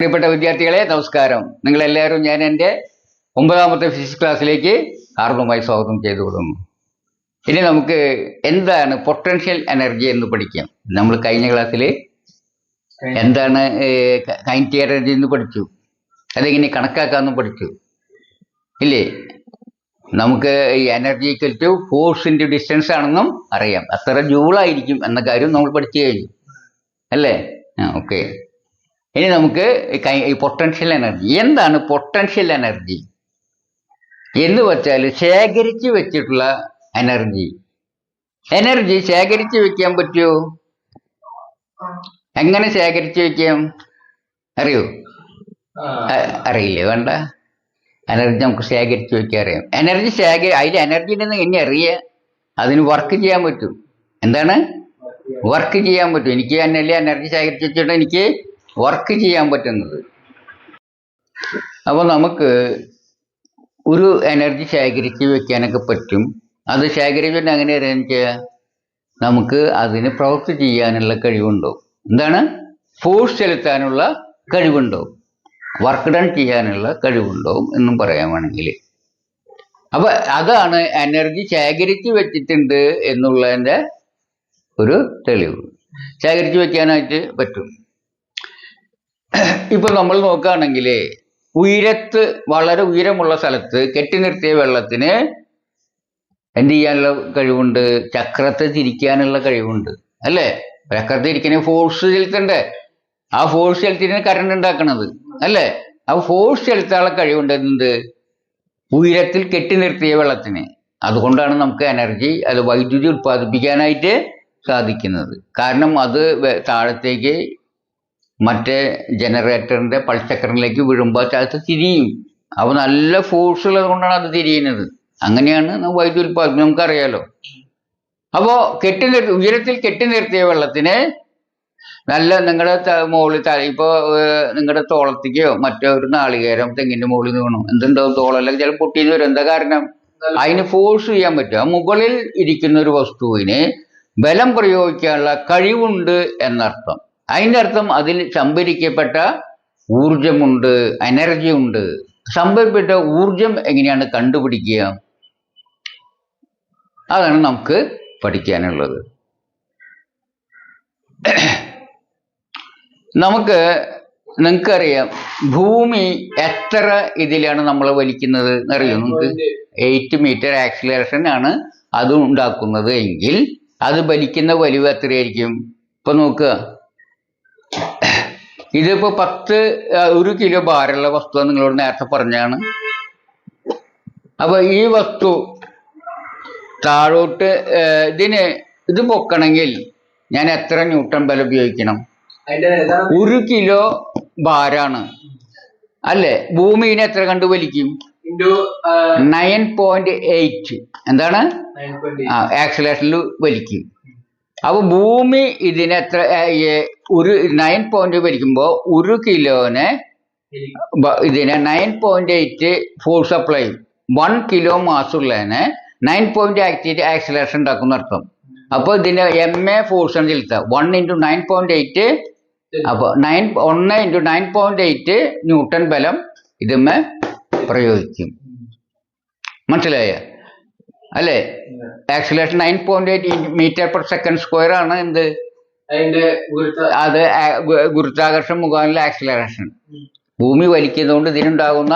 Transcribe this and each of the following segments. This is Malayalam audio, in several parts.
പ്രിയപ്പെട്ട വിദ്യാർത്ഥികളെ നമസ്കാരം. നിങ്ങൾ എല്ലാവരും ഞാൻ എന്റെ ഒമ്പതാമത്തെ ഫിസിക്സ് ക്ലാസ്സിലേക്ക് ഹാർദവുമായി സ്വാഗതം ചെയ്തു കൊടുക്കുന്നു ഇനി നമുക്ക് എന്താണ് പൊട്ടൻഷ്യൽ എനർജി എന്ന് പഠിക്കാം. നമ്മൾ കഴിഞ്ഞ ക്ലാസ്സിൽ എന്താണ് കൈന്റി എനർജി എന്ന് പഠിച്ചു. അതെങ്ങനെ കണക്കാക്കാമെന്ന് പഠിച്ചു. ഇല്ലേ? നമുക്ക് ഈ energy to force into distance ആണെന്നും അറിയാം. അത്ര ജൂളായിരിക്കും എന്ന കാര്യം നമ്മൾ പഠിച്ചു കഴിഞ്ഞു. അല്ലേ? ആ ഓക്കെ. ഇനി നമുക്ക് ഈ പൊട്ടൻഷ്യൽ എനർജി എന്താണ് പൊട്ടൻഷ്യൽ എനർജി എന്ന് വെച്ചാൽ ശേഖരിച്ചു വെച്ചിട്ടുള്ള എനർജി എനർജി ശേഖരിച്ചു വെക്കാൻ പറ്റുമോ എങ്ങനെ ശേഖരിച്ചു വെക്കാം? അറിയോ? അറിയില്ലേ? വേണ്ട. എനർജി നമുക്ക് ശേഖരിച്ചു വെക്കാൻ അറിയാം. എനർജി ശേഖ അതിൽ എനർജി ഉണ്ടെന്ന് എന്നെ അറിയുക അതിന് വർക്ക് ചെയ്യാൻ പറ്റും. എന്താണ്? വർക്ക് ചെയ്യാൻ പറ്റും. എനിക്ക് തന്നെയല്ലേ എനർജി ശേഖരിച്ചു വെച്ചിട്ട് എനിക്ക് വർക്ക് ചെയ്യാൻ പറ്റുന്നത്. അപ്പോൾ നമുക്ക് ഒരു എനർജി ശേഖരിച്ച് വെക്കാനൊക്കെ പറ്റും. അത് ശേഖരിച്ചിട്ട് അങ്ങനെ എങ്ങനെ വെച്ചാൽ നമുക്ക് അതിന് പ്രവൃത്തി ചെയ്യാനുള്ള കഴിവുണ്ടോ? എന്താണ്? ഫോഴ്സ് ചെലുത്താനുള്ള കഴിവുണ്ടോ? വർക്ക് ഡൺ ചെയ്യാനുള്ള കഴിവുണ്ടോ എന്നും പറയാൻ വേണമെങ്കിൽ അപ്പൊ അതാണ് എനർജി ശേഖരിച്ച് വെച്ചിട്ടുണ്ട് എന്നുള്ളതിന്റെ ഒരു തെളിവ്. ശേഖരിച്ച് വെക്കാനായിട്ട് പറ്റും. ഇപ്പൊ നമ്മൾ നോക്കുകയാണെങ്കിൽ ഉയരത്ത് വളരെ ഉയരമുള്ള സ്ഥലത്ത് കെട്ടി നിർത്തിയ വെള്ളത്തിന് എന്ത് ചെയ്യാനുള്ള കഴിവുണ്ട്? ചക്രത്തെ തിരിക്കാനുള്ള കഴിവുണ്ട്. അല്ലേ? ചക്രത്തെ തിരിക്കണ ഫോഴ്സ് ചെലുത്തണ്ടേ? ആ ഫോഴ്സ് ചെലുത്തിനാണ് കറണ്ട് ഉണ്ടാക്കണത്. അല്ലേ? ആ ഫോഴ്സ് ചെലുത്താനുള്ള കഴിവുണ്ട് എന്ത്? ഉയരത്തിൽ കെട്ടി നിർത്തിയ വെള്ളത്തിന്. അതുകൊണ്ടാണ് നമുക്ക് എനർജി അത് വൈദ്യുതി ഉത്പാദിപ്പിക്കാനായിട്ട് സാധിക്കുന്നത്. കാരണം അത് താഴത്തേക്ക് മറ്റേ ജനറേറ്ററിന്റെ പൾച്ചക്രനിലേക്ക് വീഴുമ്പോൾ അത് തിരിയും. അപ്പോൾ നല്ല ഫോഴ്സ് ഉള്ളത് കൊണ്ടാണ് അത് തിരിയുന്നത്. അങ്ങനെയാണ് വൈദ്യുതി ഉൽപ്പാദനം നമുക്കറിയാലോ. അപ്പോൾ കെട്ടി നിർത്തി ഉയരത്തിൽ കെട്ടി നിർത്തിയ വെള്ളത്തിന് നല്ല നിങ്ങളുടെ മുകളിൽ തല ഇപ്പോൾ നിങ്ങളുടെ തോളത്തേക്കോ മറ്റോ ഒരു നാളികേരം തെങ്ങിന്റെ മുകളിൽ വീണു. എന്തുണ്ടാവും? തോളെല്ലാം ചില പൊട്ടിയെന്ന് വരും. എന്താ കാരണം? അതിന് ഫോഴ്സ് ചെയ്യാൻ പറ്റും. മുകളിൽ ഇരിക്കുന്ന ഒരു വസ്തുവിന് ബലം പ്രയോഗിക്കാനുള്ള കഴിവുണ്ട് എന്നർത്ഥം. അതിന്റെ അർത്ഥം അതിൽ സംഭരിക്കപ്പെട്ട ഊർജമുണ്ട് എനർജി ഉണ്ട്. സംഭരിക്കപ്പെട്ട ഊർജം എങ്ങനെയാണ് കണ്ടുപിടിക്കുക? അതാണ് നമുക്ക് പഠിക്കാനുള്ളത്. നമുക്ക് നിങ്ങൾക്കറിയാം ഭൂമി എത്ര ഇതിലാണ് നമ്മൾ വലിക്കുന്നത്? എന്നറിയോ നിങ്ങൾക്ക്? എയ്റ്റ് മീറ്റർ ആക്സിലറേഷൻ ആണ് അത് ഉണ്ടാക്കുന്നത് എങ്കിൽ അത് വലിക്കുന്ന വലിവ് എത്രയായിരിക്കും? ഇപ്പൊ നോക്കുക. ഇതിപ്പോ പത്ത് ഒരു കിലോ ഭാരമുള്ള വസ്തു നിങ്ങളോട് നേരത്തെ പറഞ്ഞാണ് അപ്പൊ ഈ വസ്തു താഴോട്ട് ഇതിന് ഇത് പൊക്കണമെങ്കിൽ ഞാൻ എത്ര ന്യൂട്ടൺ ബലം ഉപയോഗിക്കണം? ഒരു കിലോ ഭാരാണ്. അല്ലേ? ഭൂമിനെ എത്ര കണ്ട് വലിക്കും? Nine point eight. എന്താണ്? ആക്സിലേഷനിൽ വലിക്കും. അപ്പൊ ഭൂമി ഇതിന് എത്ര ഏ, ഏ, ഒരു നയൻ പോയിന്റ് വലിക്കുമ്പോൾ ഒരു കിലോന് ഇതിന് nine point eight force apply one kilo mass ഉള്ളതിന് നയൻ പോയിന്റ് എയ്റ്റ് ആക്സിലേഷൻ ഉണ്ടാക്കുന്ന അർത്ഥം അപ്പോൾ ഇതിന് എം എ ഫോഴ്സ് ആണ് ചെലുത്തുക one into nine point eight അപ്പോൾ നയൻ ഒന്ന് into nine point eight newton ബലം ഇതുമ്മേ പ്രയോഗിക്കും. മനസ്സിലായ? അല്ലേ? Acceleration nine point eight metre per second square ആണ് എന്ത്? അതിന്റെ അത് ഗുരുത്വാകർഷണം മുഖാനുള്ള ആക്സിലറേഷൻ ഭൂമി വലിക്കുന്നതുകൊണ്ട് ഇതിനുണ്ടാകുന്ന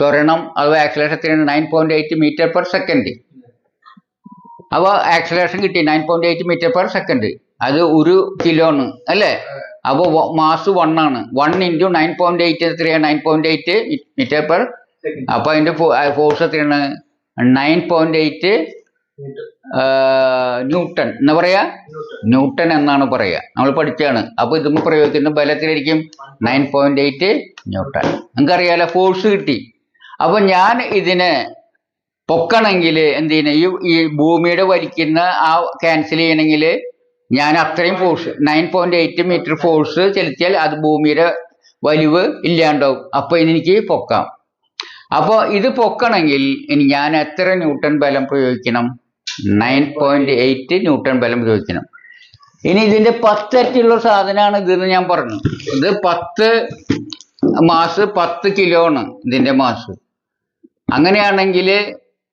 ത്വരണം അത് acceleration nine point eight metre per second അപ്പോൾ ആക്സിലേഷൻ കിട്ടി nine point eight metre per second അത് ഒരു കിലോണ് അല്ലേ? അപ്പോൾ മാസ് വൺ ആണ്. One into nine point eight എത്രയാണ്? Nine point eight metre per അപ്പോൾ അതിന്റെ ഫോഴ്സ് എത്രയാണ്? Nine point eight newton. എന്ന് പറയാ? ന്യൂട്ടൺ എന്നാണ് പറയുക നമ്മൾ പഠിച്ചാണ് അപ്പോൾ ഇതും പ്രയോഗിക്കുന്ന ബലത്തിലിരിക്കും നയൻ പോയിന്റ് എയ്റ്റ് ന്യൂട്ടൺ. നിങ്ങൾക്കറിയാലോ ഫോഴ്സ് കിട്ടി. അപ്പോൾ ഞാൻ ഇതിനെ പൊക്കണമെങ്കിൽ എന്ത് ചെയ്യണം ഈ ഭൂമിയുടെ വലിക്കുന്ന ആ ക്യാൻസൽ ചെയ്യണമെങ്കിൽ ഞാൻ അത്രയും force nine point eight metre force ചെലുത്തിയാൽ അത് ഭൂമിയുടെ വലിവ് ഇല്ലാണ്ടാവും. അപ്പോൾ ഇതെനിക്ക് പൊക്കാം. അപ്പോൾ ഇത് പൊക്കണമെങ്കിൽ ഇനി ഞാൻ എത്ര ന്യൂട്ടൺ ബലം പ്രയോഗിക്കണം? നയൻ പോയിന്റ് എയ്റ്റ് ന്യൂട്ടൺ ബലം പ്രയോഗിക്കണം. ഇനി ഇതിന്റെ പത്തരട്ടിയുള്ള സാധനമാണ് ഇതെന്ന് ഞാൻ പറഞ്ഞു. ഇത് പത്ത് മാസ് പത്ത് കിലോ ആണ് ഇതിന്റെ മാസ്. അങ്ങനെയാണെങ്കിൽ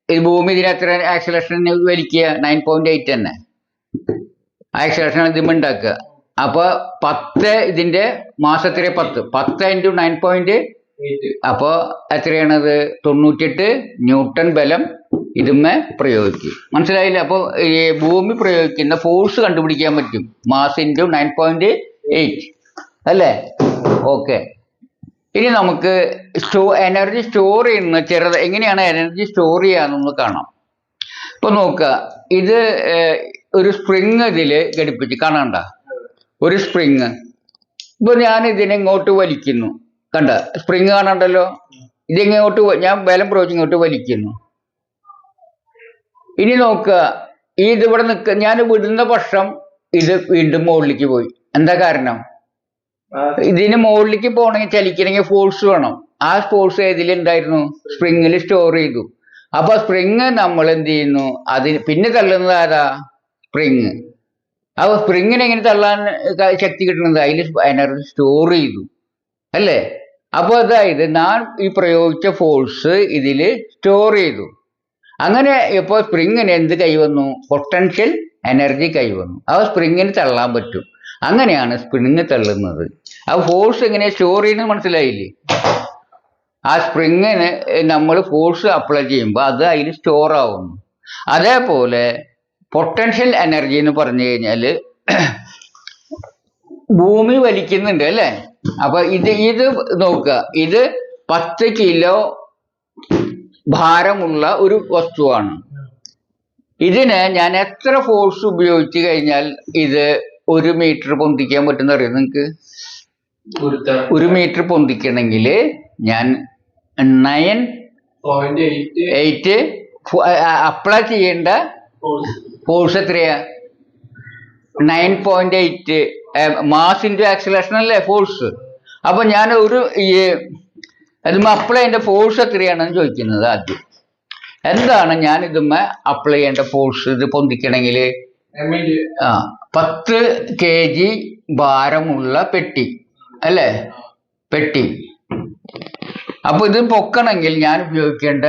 ഈ ഭൂമി ഇതിന് എത്ര ആക്സലേഷൻ വലിക്കുക? നയൻ പോയിന്റ് എയ്റ്റ് തന്നെ. ആക്സലേഷൻ ഇതിമ്മ ഉണ്ടാക്കുക. അപ്പൊ പത്ത് ഇതിന്റെ മാസത്തിലെ പത്ത്. പത്ത് ഇന്റു നയൻ പോയിന്റ് അപ്പോ എത്രയാണത്? തൊണ്ണൂറ്റെട്ട് ന്യൂട്ടൺ ബലം ഇതുമ്മെ പ്രയോഗിക്കും. മനസ്സിലായില്ല? അപ്പൊ ഈ ഭൂമി പ്രയോഗിക്കുന്ന ഫോഴ്സ് കണ്ടുപിടിക്കാൻ പറ്റും. Mass into nine point eight. അല്ലേ? ഓക്കെ. ഇനി നമുക്ക് സ്റ്റോ എനർജി സ്റ്റോർ ചെയ്യുന്ന ചെറുത് എങ്ങനെയാണ് എനർജി സ്റ്റോർ ചെയ്യാന്നൊന്ന് കാണാം. ഇപ്പൊ നോക്കുക. ഇത് ഒരു സ്പ്രിങ് ഇതിൽ ഘടിപ്പിച്ച് കാണണ്ട? ഒരു സ്പ്രിങ്. ഇപ്പൊ ഞാൻ ഇതിനെ ഇങ്ങോട്ട് വലിക്കുന്നു. കണ്ട. സ്പ്രിങ് കാണണ്ടല്ലോ. ഇതിങ്ങോട്ട് ഞാൻ ബലം പ്രയോഗിച്ച് ഇങ്ങോട്ട് വലിക്കുന്നു. ഇനി നോക്കുക ഈ ഇതിവിടെ നിൽക്ക ഞാൻ വിടുന്ന പക്ഷം ഇത് വീണ്ടും മുകളിലേക്ക് പോയി. എന്താ കാരണം? ഇതിന് മുകളിലേക്ക് പോകണമെങ്കിൽ ചലിക്കണമെങ്കിൽ ഫോഴ്സ് വേണം. ആ ഫോഴ്സ് ഏതിലുണ്ടായിരുന്നു സ്പ്രിങ്ങിൽ സ്റ്റോർ ചെയ്തു. അപ്പൊ സ്പ്രിങ് നമ്മൾ എന്ത് ചെയ്യുന്നു? അതിന് പിന്നെ തള്ളുന്നത് ആരാ? സ്പ്രിങ് അപ്പൊ സ്പ്രിങ്ങിന് എങ്ങനെ തള്ളാൻ ശക്തി കിട്ടുന്നത്? അതിൽ എനർജി സ്റ്റോർ ചെയ്തു. അല്ലേ? അപ്പൊ അതായത് ഞാൻ ഈ പ്രയോഗിച്ച ഫോഴ്സ് ഇതിൽ സ്റ്റോർ ചെയ്തു. അങ്ങനെ ഇപ്പോൾ സ്പ്രിങ്ങിന് എന്ത് കൈവന്നു? പൊട്ടൻഷ്യൽ എനർജി കൈവന്നു. അവ സ്പ്രിങ്ങിന് തള്ളാൻ പറ്റും. അങ്ങനെയാണ് സ്പ്രിങ് തള്ളുന്നത്. ആ ഫോഴ്സ് എങ്ങനെ സ്റ്റോർ ചെയ്യുന്നത് മനസ്സിലായില്ലേ? ആ സ്പ്രിങ്ങിന് നമ്മൾ ഫോഴ്സ് അപ്ലൈ ചെയ്യുമ്പോൾ അത് അതിൽ സ്റ്റോർ ആവുന്നു. അതേപോലെ പൊട്ടൻഷ്യൽ എനർജി എന്ന് പറഞ്ഞു കഴിഞ്ഞാൽ ഭൂമി വലിക്കുന്നുണ്ട് അല്ലേ? അപ്പൊ ഇത് ഇത് നോക്കുക. ഇത് പത്ത് കിലോ ഭാരമുള്ള ഒരു വസ്തുവാണ്. ഇതിന് ഞാൻ എത്ര ഫോഴ്സ് ഉപയോഗിച്ച് കഴിഞ്ഞാൽ ഇത് ഒരു മീറ്റർ പൊന്തിക്കാൻ പറ്റുന്ന അറിയാം നിങ്ങൾക്ക്? ഒരു മീറ്റർ പൊന്തിക്കണമെങ്കിൽ ഞാൻ നയൻ എയ്റ്റ് അപ്ലൈ ചെയ്യേണ്ട ഫോഴ്സ് എത്രയാ? Nine point eight mass into acceleration അല്ലേ ഫോഴ്സ് അപ്പൊ ഞാൻ ഒരു ഈ അതുമ്മ അപ്ലൈ ചെയ്യേണ്ട ഫോഴ്സ് എത്രയാണെന്ന് ചോദിക്കുന്നത് ആദ്യം. എന്താണ് ഞാൻ ഇതുമ്മ അപ്ലൈ ചെയ്യേണ്ട ഫോഴ്സ് ഇത് പൊന്തിക്കണമെങ്കിൽ? ആ പത്ത് കെ ജി ഭാരമുള്ള പെട്ടി അല്ലേ? പെട്ടി. അപ്പൊ ഇത് പൊക്കണമെങ്കിൽ ഞാൻ ഉപയോഗിക്കേണ്ട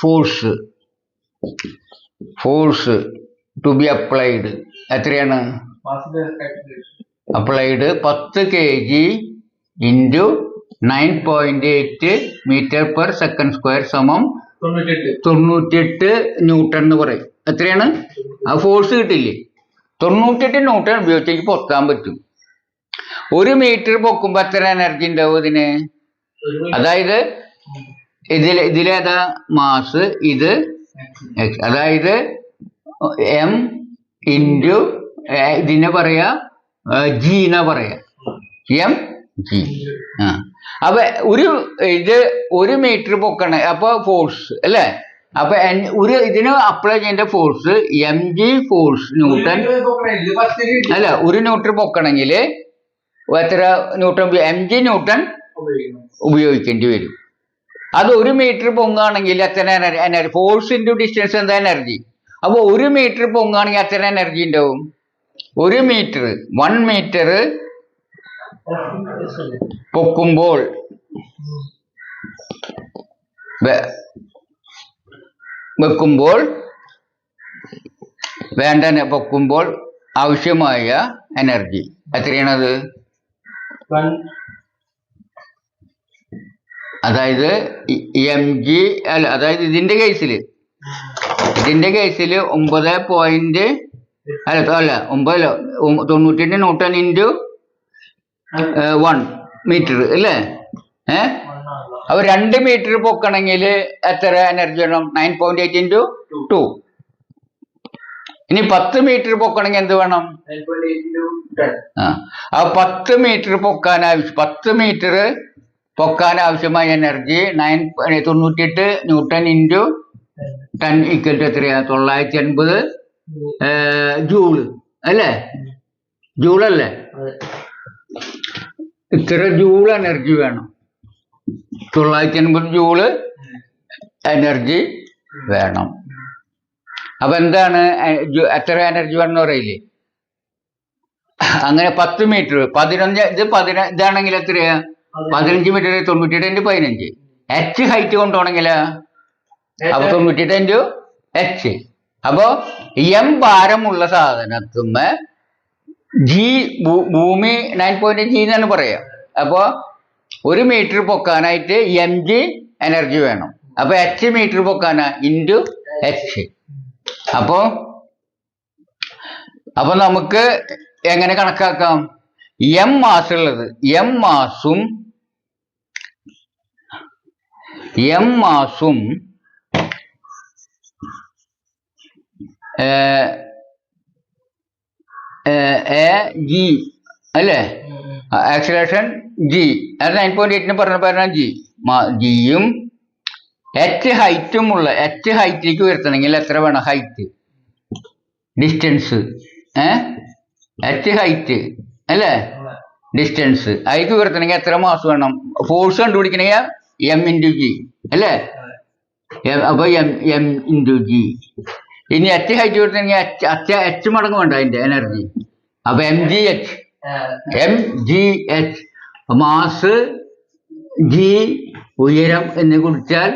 force force to be applied എത്രയാണ്? അപ്ലൈഡ് പത്ത് K G into nine point eight metre per second square സമം തൊണ്ണൂറ്റെട്ട് ന്യൂട്ടൺ എന്ന് പറയും. എത്രയാണ്? ആ ഫോഴ്സ് കിട്ടില്ലേ തൊണ്ണൂറ്റിയെട്ട് ന്യൂട്ടൺ ഉപയോഗിച്ച് എനിക്ക് പൊക്കാൻ പറ്റും. ഒരു മീറ്റർ പൊക്കുമ്പോ എത്ര എനർജി ഉണ്ടാവും ഇതിന്? അതായത് ഇതിൽ ഇതിലേതാ? മാസ് ഇത്. അതായത് എം ഇന്റു ഇതിനെ പറയാ ജി എന്നാ പറയാ? എം? ജി ആ. അപ്പൊ ഒരു ഇത് ഒരു മീറ്റർ പൊക്കണ അപ്പൊ ഫോഴ്സ് അല്ലേ? അപ്പൊ ഒരു ഇതിന് അപ്ലൈ ചെയ്യേണ്ട force M G force newton അല്ല ഒരു ന്യൂട്ടർ പൊക്കണമെങ്കിൽ എത്ര ന്യൂട്ടൺ എം ജി ന്യൂട്ടൺ ഉപയോഗിക്കണം ഉപയോഗിക്കേണ്ടി വരും. അത് ഒരു മീറ്റർ പൊങ്ങുകയാണെങ്കിൽ എത്ര എനർജി ഫോഴ്സ് ഇന്റു ഡിസ്റ്റൻസ് എന്താ എനർജി അപ്പോൾ ഒരു മീറ്റർ പൊങ്ങുകയാണെങ്കിൽ എത്ര എനർജി ഉണ്ടാവും? ഒരു മീറ്റർ വൺ മീറ്റർ പൊക്കുമ്പോൾ. വെക്കുമ്പോൾ വേണ്ട പൊക്കുമ്പോൾ ആവശ്യമായ എനർജി എത്രയാണത്? അതായത് എം ജി അല്ല അതായത് ഇതിന്റെ കേസിൽ ഇതിന്റെ കേസിൽ ഒമ്പത് പോയിന്റ് അല്ല അല്ല ഒമ്പതിലോ ഒ- തൊണ്ണൂറ്റെട്ട് ന്യൂട്ടൺ ഇന്റു വൺ മീറ്റർ അല്ലേ? ഏ അപ്പൊ രണ്ട് മീറ്റർ പൊക്കണമെങ്കിൽ എത്ര എനർജി വേണം? Nine point eight into two ഇനി പത്ത് മീറ്റർ പൊക്കണമെങ്കിൽ എന്ത് വേണം? ആ അപ്പൊ പത്ത് മീറ്റർ പൊക്കാൻ ആവശ്യം പത്ത് മീറ്റർ പൊക്കാൻ ആവശ്യമായ എനർജി നയൻ തൊണ്ണൂറ്റിയെട്ട് newton into ten equal to എത്രയാ? തൊള്ളായിരത്തി അൻപത്. ജൂൾ. അല്ലേ? ജൂളല്ലേ? ഇത്ര ജൂൾ എനർജി വേണം. തൊള്ളായിരത്തി അൻപത് ജൂൾ എനർജി വേണം. അപ്പൊ എന്താണ് എത്ര എനർജി വേണം എന്ന് പറയില്ലേ? അങ്ങനെ പത്ത് മീറ്റർ പതിനഞ്ച് ഇത് പതിന ഇതാണെങ്കിൽ എത്രയാ? പതിനഞ്ച് മീറ്റർ തൊണ്ണൂറ്റിയെട്ട് ഇന്റു പതിനഞ്ച്. എച്ച് ഹൈറ്റ് കൊണ്ടുപോകണമെങ്കിലാ അപ്പൊ തൊണ്ണൂറ്റിയെട്ട് ഇന്റു എച്ച് അപ്പോ എം ഭാരമുള്ള സാധനത്തുമ്മ ജി ഭൂമി നയൻ പോയിന്റ് ജി എന്നാണ് പറയാ. അപ്പോ ഒരു മീറ്റർ പൊക്കാനായിട്ട് എം ജി എനർജി വേണം. അപ്പൊ എച്ച് മീറ്റർ പൊക്കാനാ ഇന്റു എച്ച് അപ്പോ അപ്പൊ നമുക്ക് എങ്ങനെ കണക്കാക്കാം? എം മാസ് ഉള്ളത് എം മാസും എം മാസും എ ജി അല്ലേ? ആക്സിലേഷൻ ജി അത് നയൻ പോയിന്റ് എയ്റ്റിന് പറഞ്ഞ പറഞ്ഞ ജി ജിയും എച്ച് ഹൈറ്റും ഉള്ള എച്ച് ഹൈറ്റിലേക്ക് ഉയർത്തണമെങ്കിൽ എത്ര വേണം? ഹൈറ്റ് ഡിസ്റ്റൻസ് ഏ? എച്ച് ഹൈറ്റ് അല്ലേ? ഡിസ്റ്റൻസ് അതിലേക്ക് ഉയർത്തണമെങ്കിൽ എത്ര മാസം വേണം? ഫോഴ്സ് കണ്ടുപിടിക്കണമെങ്കിൽ എം ഇന്റു ജി അല്ലേ? അപ്പൊ എം എം ഇന്റു ജി ഇനി എച്ച് ഹൈറ്റ് ഉയർത്തണമെങ്കിൽ എച്ച് എച്ച് എച്ച് മടങ്ങ് വേണ്ട അതിന്റെ എനർജി അപ്പൊ M G H M G H mass G ഉയരം എന്ന് കുറിച്ചാൽ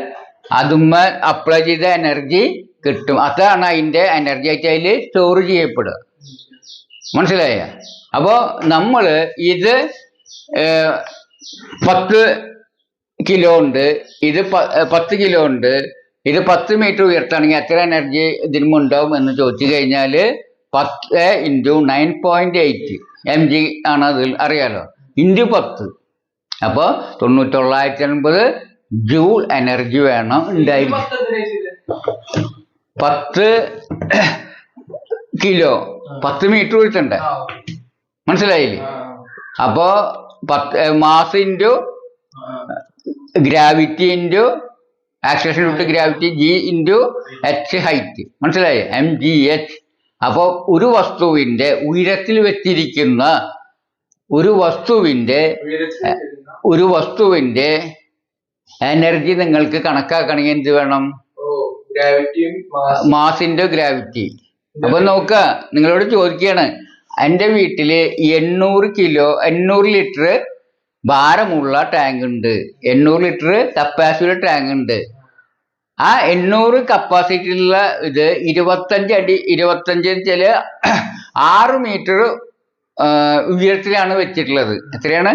അതുമ്മ അപ്ലൈ ചെയ്ത എനർജി കിട്ടും. അതാണ് അതിന്റെ എനർജി ആയിട്ട് അതിൽ സ്റ്റോർ ചെയ്യപ്പെടുക. മനസ്സിലായ? അപ്പോ നമ്മൾ ഇത് പത്ത് കിലോ ഉണ്ട്. ഇത് പത്ത് കിലോ ഉണ്ട്. ഇത് പത്ത് മീറ്റർ ഉയർത്തുകയാണെങ്കിൽ എത്ര എനർജി ഇതിനും ഉണ്ടാവും എന്ന് ചോദിച്ചു കഴിഞ്ഞാൽ പത്ത് into nine point eight M G ആണ് അതിൽ അറിയാലോ. ഇന്റു പത്ത്. അപ്പോൾ തൊണ്ണൂറ്റൊള്ളായിരത്തി അൻപത് ജൂൾ എനർജി വേണം ഉണ്ടായിരിക്കും പത്ത് കിലോ പത്ത് മീറ്റർ ഉയർത്തണ്ടേ? മനസ്സിലായില്ലേ? അപ്പോൾ പത്ത് mass into gravity into acceleration into gravity G into H height മനസ്സിലായി? എം ജി എച്ച് അപ്പോൾ ഒരു വസ്തുവിന്റെ ഉയരത്തിൽ വെച്ചിരിക്കുന്ന ഒരു വസ്തുവിന്റെ ഒരു വസ്തുവിന്റെ എനർജി നിങ്ങൾക്ക് കണക്കാക്കണമെങ്കിൽ എന്ത് വേണം? മാസിന്റെ ഗ്രാവിറ്റി അപ്പൊ നോക്ക നിങ്ങളോട് ചോദിക്കുകയാണ് എന്റെ വീട്ടിൽ എണ്ണൂറ് കിലോ എണ്ണൂറ് ലിറ്റർ ഭാരമുള്ള ടാങ്ക് ഉണ്ട്. എണ്ണൂറ് ലിറ്റർ കപ്പാസിറ്റി ടാങ്ക് ഉണ്ട്. ആ എണ്ണൂറ് കപ്പാസിറ്റി ഉള്ള ഇത് ഇരുപത്തഞ്ച് അടി ഇരുപത്തഞ്ച് ചില ആറ് മീറ്റർ ഉയരത്തിലാണ് വെച്ചിട്ടുള്ളത്. എത്രയാണ്?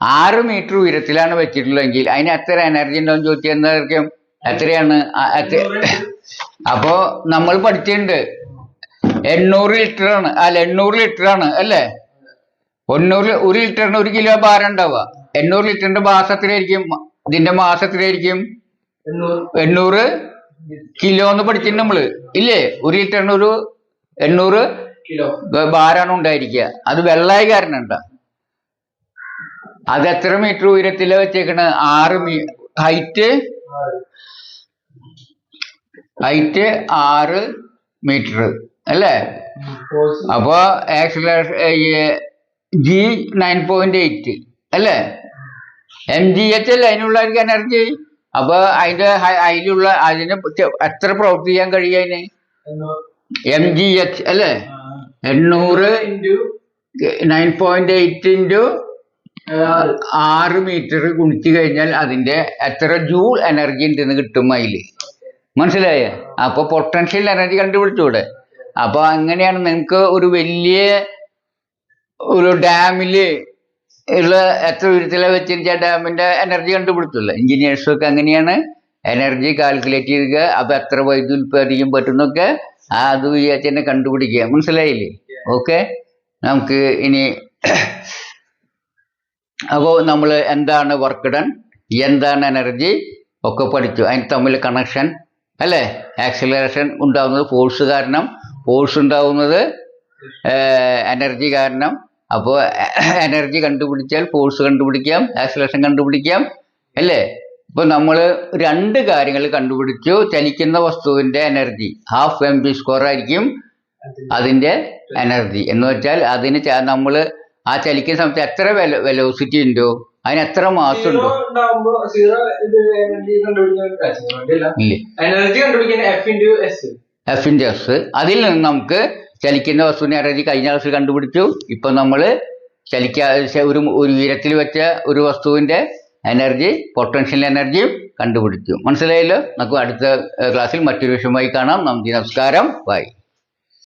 ആറ് മീറ്റർ ഉയരത്തിലാണ് വെച്ചിട്ടുള്ളതെങ്കിൽ അതിന് എത്ര എനർജി ഉണ്ടാവും ചോദിച്ചാൽ എന്തായിരിക്കും? എത്രയാണ്? അപ്പോ നമ്മൾ പഠിച്ചിട്ടുണ്ട്. എണ്ണൂറ് ലിറ്റർ ആണ്. അല്ല എണ്ണൂറ് ലിറ്ററാണ് ആണ് അല്ലേ? ഒന്നൂറ് ഒരു ലിറ്ററിന് ഒരു കിലോ ഭാരം ഉണ്ടാവുക. എണ്ണൂറ് ലിറ്ററിന്റെ മാസത്തിലായിരിക്കും ഇതിന്റെ മാസത്തിലായിരിക്കും. എണ്ണൂറ് കിലോ എന്ന് പഠിച്ചിട്ടുണ്ട് നമ്മൾ. ഇല്ലേ? ഒരു ലിറ്ററിന് ഒരു എണ്ണൂറ് കിലോ. ഭാരമാണ് ഉണ്ടായിരിക്കുക. അത് വെള്ളായ ഉണ്ടാ അത് എത്ര മീറ്റർ ഉയരത്തില വെച്ചേക്കണ? ആറ് മീ ഹൈറ്റ്? ഹൈറ്റ് ആറ് മീറ്റർ. അല്ലേ? അപ്പോ acceleration G nine point eight അല്ലേ? എം ജി എച്ച് അല്ലേ? അതിനുള്ള എനർജി അപ്പൊ അതിന്റെ അതിലുള്ള അതിന് എത്ര പ്രവൃത്തി ചെയ്യാൻ കഴിയും അതിന്? എം ജി എച്ച് അല്ലേ? എണ്ണൂറ് നയൻ പോയിന്റ് എയ്റ്റ് ഇന്റു ആറ്. മീറ്റർ ഗുണിച്ചു കഴിഞ്ഞാൽ അതിന്റെ എത്ര ജൂൾ എനർജി ഉണ്ടെന്ന് കിട്ടും അതിൽ. മനസ്സിലായ? അപ്പൊ പൊട്ടൻഷ്യൽ എനർജി കണ്ടുപിടിച്ചൂടെ? അപ്പൊ അങ്ങനെയാണ് നിങ്ങൾക്ക് ഒരു വലിയ ഒരു ഡാമിൽ ഉള്ള എത്ര ഉയരത്തിലെ വെച്ചിരിച്ച ഡാമിന്റെ എനർജി കണ്ടുപിടിച്ചില്ല? എഞ്ചിനീയേഴ്സും ഒക്കെ അങ്ങനെയാണ് എനർജി കാൽക്കുലേറ്റ് ചെയ്യുക അപ്പൊ എത്ര വൈദ്യുതി ഉൽപ്പാദിക്കാൻ പറ്റുന്നൊക്കെ ആ അത് വിചാരിച്ച് തന്നെ കണ്ടുപിടിക്കുക. മനസ്സിലായില്ലേ? ഓക്കെ നമുക്ക് ഇനി അപ്പോൾ നമ്മൾ എന്താണ് വർക്ക് ഡൺ എന്താണ് എനർജി ഒക്കെ പഠിച്ചു. അതിന് തമ്മിൽ കണക്ഷൻ അല്ലേ? ആക്സിലറേഷൻ ഉണ്ടാകുന്നത് ഫോഴ്സ് കാരണം. ഫോഴ്സ് ഉണ്ടാകുന്നത് എനർജി കാരണം. അപ്പോൾ എനർജി കണ്ടുപിടിച്ചാൽ ഫോഴ്സ് കണ്ടുപിടിക്കാം ആക്സിലറേഷൻ കണ്ടുപിടിക്കാം അല്ലേ? ഇപ്പൊ നമ്മൾ രണ്ട് കാര്യങ്ങൾ കണ്ടുപിടിച്ചു ചലിക്കുന്ന വസ്തുവിന്റെ energy half M B square ആയിരിക്കും അതിന്റെ എനർജി എന്ന് വെച്ചാൽ അതിന് നമ്മൾ ആ ചലിക്കുന്ന സമയത്ത് എത്ര വെല വെലോസിറ്റി ഉണ്ടോ? അതിന് എത്ര മാസം ഉണ്ടോ? കണ്ടുപിടിക്കാൻ എഫ് ഇന്റു എസ് അതിൽ നിന്ന് നമുക്ക് ചലിക്കുന്ന വസ്തുവിനെ എനർജി കഴിഞ്ഞ ക്ലാസ്സിൽ കണ്ടുപിടിച്ചു. ഇപ്പൊ നമ്മൾ ചലിക്കാതെ ഒരു ഒരു ഉയരത്തിൽ വെച്ച ഒരു വസ്തുവിന്റെ എനർജി പൊട്ടൻഷ്യൽ എനർജിയും കണ്ടുപിടിച്ചു. മനസ്സിലായല്ലോ? നമുക്ക് അടുത്ത ക്ലാസ്സിൽ മറ്റൊരു വിഷയമായി കാണാം. നന്ദി നമസ്കാരം. ബൈ.